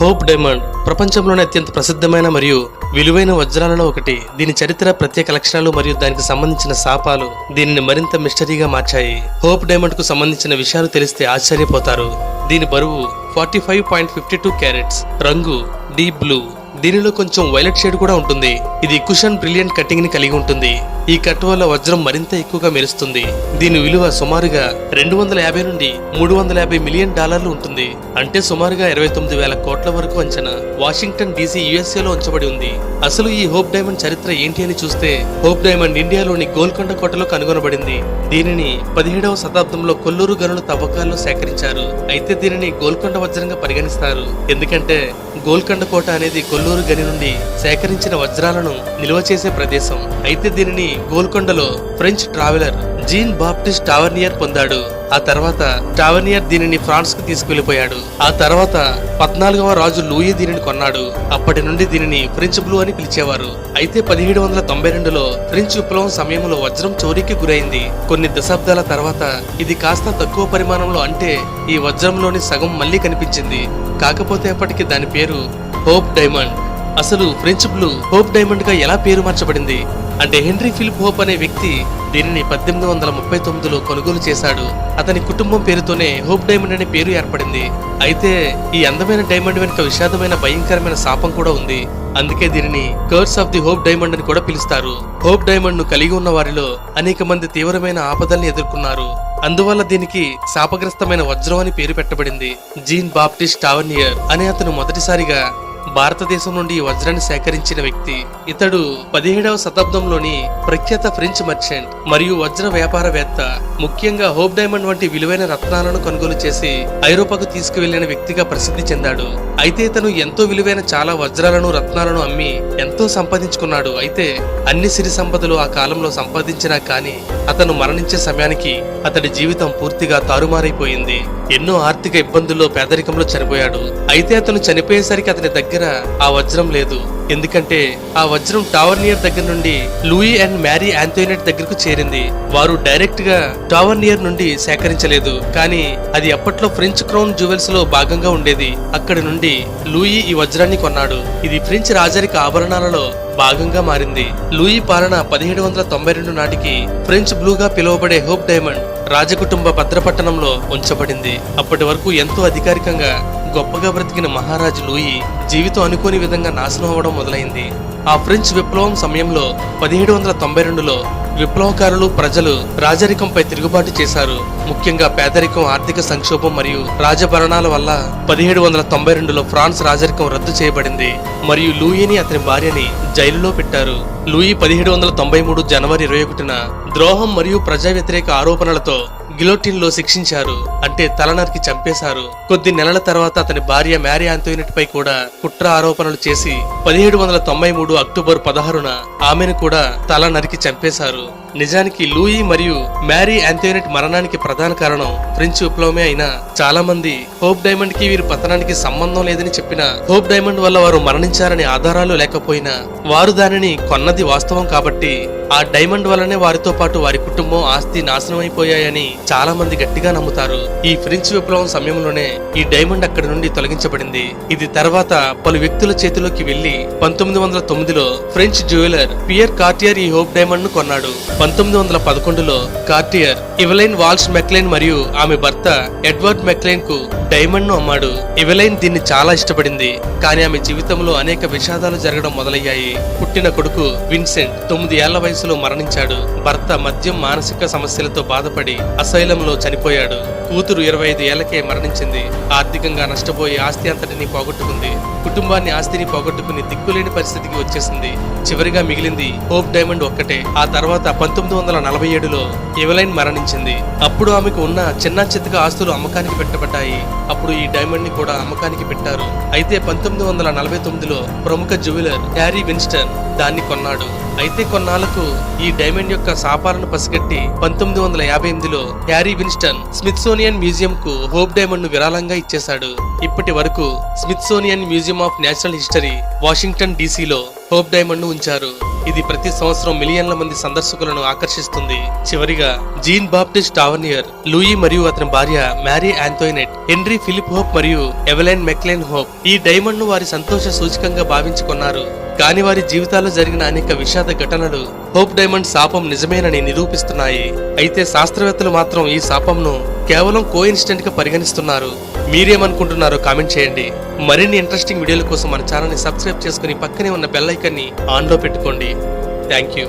Hope diamond ప్రపంచంలోనే అత్యంత ప్రసిద్ధమైన మరియు విలువైన వజ్రాలలో ఒకటి. దీని చరిత్ర ప్రత్యేక లక్షణాలు మరియు దానికి సంబంధించిన శాపాలు దీనిని మరింత మిస్టరీగా మార్చాయి. హోప్ డైమండ్కు సంబంధించిన విషయాలు తెలిస్తే ఆశ్చర్యపోతారు. దీని బరువు forty five point fifty two carats. రంగు డీప్ బ్లూ. దీనిలో కొంచెం వైలెట్ షేడ్ కూడా ఉంటుంది. ఇది కుషన్ బ్రిలియంట్ కటింగ్ని కలిగి ఉంటుంది. ఈ కట్ వల్ల వజ్రం మరింత ఎక్కువగా మెరుస్తుంది. దీని విలువ సుమారుగా రెండు వందల యాభై నుండి మూడు వందల యాభై మిలియన్ డాలర్లు ఉంటుంది. అంటే సుమారుగా ఇరవై తొమ్మిది వేల కోట్ల వరకు అంచనా. వాషింగ్టన్ డీసీ యుఎస్ఏలో ఉంచబడి ఉంది. అసలు ఈ హోప్ డైమండ్ చరిత్ర ఏంటి అని చూస్తే హోప్ డైమండ్ ఇండియాలోని గోల్కొండ కోటలో కనుగొనబడింది. దీనిని పదిహేడవ శతాబ్దంలో కొల్లూరు గనుల తవ్వకాల్లో సేకరించారు. అయితే దీనిని గోల్కొండ వజ్రంగా పరిగణిస్తారు. ఎందుకంటే గోల్కొండ కోట అనేది కొల్లూరు గని నుండి సేకరించిన వజ్రాలను నిల్వ చేసే ప్రదేశం. అయితే దీనిని గోల్కొండలో French traveller Jean Baptiste Tavernier పొందాడు. ఆ తర్వాత టావర్నియర్ దీనిని ఫ్రాన్స్కు తీసుకువెళ్ళిపోయాడు ఆ తర్వాత పద్నాలుగవ రాజు లూయి దీనిని కొన్నాడు. అప్పటి నుండి దీనిని ఫ్రెంచ్ బ్లూ అని పిలిచేవారు. అయితే పదిహేడు వందల తొంభై రెండులో ఫ్రెంచ్ విప్లవం సమయంలో వజ్రం చోరీకి గురైంది. కొన్ని దశాబ్దాల తర్వాత ఇది కాస్త తక్కువ పరిమాణంలో అంటే ఈ వజ్రంలోని సగం మళ్ళీ కనిపించింది. కాకపోతే అప్పటికి దాని పేరు హోప్ డైమండ్. అసలు ఫ్రెంచ్ బ్లూ హోప్ డైమండ్గా ఎలా పేరు మార్చబడింది? అంటే హెన్రీ ఫిలిప్ హోప్ అనే వ్యక్తి దీనిని పద్దెనిమిది వందల ముప్పై తొమ్మిదిలో కొనుగోలు చేశాడు. అతని కుటుంబం పేరుతోనే హోప్ డైమండ్ అనే పేరు ఏర్పడింది. అయితే ఈ అందమైన డైమండ్ వెనుక విషాదమైన భయంకరమైన శాపం కూడా ఉంది. అందుకే దీనిని curse of the Hope Diamond అని కూడా పిలుస్తారు. హోప్ డైమండ్ను కలిగి ఉన్న వారిలో అనేక మంది తీవ్రమైన ఆపదల్ని ఎదుర్కొన్నారు. అందువల్ల దీనికి శాపగ్రస్తమైన వజ్రం అని పేరు పెట్టబడింది. జీన్ బాప్టిస్ట్ టావర్నియర్ అనే అతను మొదటిసారిగా భారతదేశం నుండి ఈ వజ్రాన్ని సేకరించిన వ్యక్తి. ఇతడు పదిహేడవ శతాబ్దంలోని ప్రఖ్యాత ఫ్రెంచ్ మర్చెంట్ మరియు వజ్ర వ్యాపారవేత్త. ముఖ్యంగా హోప్ డైమండ్ వంటి విలువైన రత్నాలను కొనుగోలు చేసి ఐరోపాకు తీసుకువెళ్ళిన వ్యక్తిగా ప్రసిద్ధి చెందాడు. అయితే ఇతను ఎంతో విలువైన చాలా వజ్రాలను రత్నాలను అమ్మి ఎంతో సంపాదించుకున్నాడు. అయితే అన్ని సిరి సంపదలు ఆ కాలంలో సంపాదించినా కానీ అతను మరణించే సమయానికి అతడి జీవితం పూర్తిగా తారుమారైపోయింది. ఎన్నో ఆర్థిక ఇబ్బందుల్లో పేదరికంలో చనిపోయాడు. అయితే అతను చనిపోయేసరికి అతని దగ్గర ఆ వజ్రం లేదు. ఎందుకంటే ఆ వజ్రం టావర్నియర్ దగ్గర నుండి లూయి అండ్ మ్యారీ ఆంథోయినెట్ దగ్గరకు చేరింది. వారు డైరెక్ట్గా టావర్నియర్ నుండి సేకరించలేదు. కానీ అది అప్పట్లో ఫ్రెంచ్ క్రౌన్ జ్యువెల్స్లో భాగంగా ఉండేది. అక్కడి నుండి లూయి ఈ వజ్రాన్ని కొన్నాడు. ఇది ఫ్రెంచ్ రాజరిక ఆభరణాలలో భాగంగా మారింది. లూయి పాలన పదిహేడు వందల తొంభై రెండు నాటికి ఫ్రెంచ్ బ్లూగా పిలువబడే హోప్ డైమండ్ రాజకుటుంబ భద్రపట్టణంలో ఉంచబడింది. అప్పటి వరకు ఎంతో అధికారికంగా గొప్పగా బ్రతికిన మహారాజు లూయి జీవితం అనుకోని విధంగా నాశనం అవ్వడం మొదలైంది. ఆ ఫ్రెంచ్ విప్లవం సమయంలో పదిహేడు వందల తొంభై రెండులో విప్లవకారులు ప్రజలు రాజరికంపై తిరుగుబాటు చేశారు. ముఖ్యంగా పేదరికం ఆర్థిక సంక్షోభం మరియు రాజభరణాల వల్ల పదిహేడు వందల తొంభై రెండులో ఫ్రాన్స్ రాజరికం రద్దు చేయబడింది. మరియు లూయిని అతని భార్యని జైలులో పెట్టారు. లూయి పదిహేడు వందల తొంభై మూడు జనవరి ఇరవై ఒకటిన ద్రోహం మరియు ప్రజా వ్యతిరేక ఆరోపణలతో గిలోటిన్లో శిక్షించారు. అంటే తలనరికి చంపేశారు. కొద్ది నెలల తర్వాత అతని భార్య మ్యారీ ఆంతోయినట్ పై కూడా కుట్ర ఆరోపణలు చేసి పదిహేడు వందల తొంభై మూడు అక్టోబర్ పదహారున ఆమెను కూడా తల నరికి చంపేశారు. Пока! నిజానికి లూయి మరియు మ్యారీ యాంథోనెట్ మరణానికి ప్రధాన కారణం ఫ్రెంచ్ విప్లవమే అయినా చాలా మంది హోప్ డైమండ్కి వీరి పతనానికి సంబంధం లేదని చెప్పిన హోప్ డైమండ్ వల్ల వారు మరణించారని ఆధారాలు లేకపోయినా వారు దానిని కొన్నది వాస్తవం కాబట్టి ఆ డైమండ్ వల్లనే వారితో పాటు వారి కుటుంబం ఆస్తి నాశనం అయిపోయాయని చాలా మంది గట్టిగా నమ్ముతారు. ఈ ఫ్రెంచ్ విప్లవం సమయంలోనే ఈ డైమండ్ అక్కడి నుండి తొలగించబడింది. ఇది తర్వాత పలు వ్యక్తుల చేతిలోకి వెళ్ళి పంతొమ్మిది వందల తొమ్మిదిలో ఫ్రెంచ్ జ్యువెలర్ పియర్ కార్టియర్ ఈ హోప్ డైమండ్ను కొన్నాడు. పంతొమ్మిది వందల పదకొండులో కార్టియర్ ఇవలైన్ వాల్స్ మెక్లైన్ మరియు ఆమె భర్త ఎడ్వర్డ్ మెక్లైన్కు డైమండ్ను అమ్మాడు. ఇవలైన్ దీన్ని చాలా ఇష్టపడింది. కానీ ఆమె జీవితంలో అనేక విషాదాలు జరగడం మొదలయ్యాయి. పుట్టిన కొడుకు విన్సెంట్ తొమ్మిది ఏళ్ళ వయసులో మరణించాడు. భర్త మద్యం మానసిక సమస్యలతో బాధపడి అసైలంలో చనిపోయాడు. కూతురు ఇరవై ఐదు ఏళ్ళకే మరణించింది. ఆర్థికంగా నష్టపోయి ఆస్తి అంతటిని పోగొట్టుకుంది. కుటుంబాన్ని ఆస్తిని పోగొట్టుకుని దిక్కులేని పరిస్థితికి వచ్చేసింది. చివరిగా మిగిలింది హోప్ డైమండ్ ఒక్కటే. ఆ తర్వాత పంతొమ్మిది వందల నలభై ఏడులో ఎవలైన్ మరణించింది. అప్పుడు ఆమెకు ఉన్న చిన్న చిత్తగా ఆస్తులు అమ్మకానికి పెట్టబడ్డాయి. అప్పుడు ఈ డైమండ్ని కూడా అమ్మకానికి పెట్టారు. అయితే పంతొమ్మిది వందల నలభై తొమ్మిదిలో ప్రముఖ జ్యువెలర్ హ్యారీ విన్స్టన్ దాన్ని కొన్నాడు. అయితే కొన్నాళ్ళకు ఈ డైమండ్ యొక్క శాపాలను పసిగట్టి పంతొమ్మిది వందల యాభై ఎనిమిదిలో హ్యారీ విన్స్టన్ స్మిత్సోనియన్ మ్యూజియం కు హోప్ డైమండ్ను విరాళంగా ఇచ్చేశాడు. ఇప్పటి వరకు Smithsonian museum of natural history Washington డీసీలో Hope డైమండ్ను ఉంచారు. ఇది ప్రతి సంవత్సరం మిలియన్ల మంది సందర్శకులను ఆకర్షిస్తుంది. చివరిగా జీన్ బాప్టిస్ట్ టావర్నియర్ లూయి మరియు అతని భార్య Marie Antoinette Henry Philip Hope మరియు ఎవెలైన్ మెక్లైన్ హోప్ ఈ డైమండ్ను వారి సంతోష సూచకంగా భావించుకున్నారు కానీ వారి జీవితాల్లో జరిగిన అనేక విషాద ఘటనలు హోప్ డైమండ్ శాపం నిజమేనని నిరూపిస్తున్నాయి. అయితే శాస్త్రవేత్తలు మాత్రం ఈ శాపంను కేవలం కో ఇన్సిడెంట్గా పరిగణిస్తున్నారు. మీరేమనుకుంటున్నారో కామెంట్ చేయండి. మరిన్ని ఇంట్రెస్టింగ్ వీడియోల కోసం మన ఛానల్ని సబ్స్క్రైబ్ చేసుకుని పక్కనే ఉన్న బెల్ ఐకాన్ ఆన్లో పెట్టుకోండి. Thank you.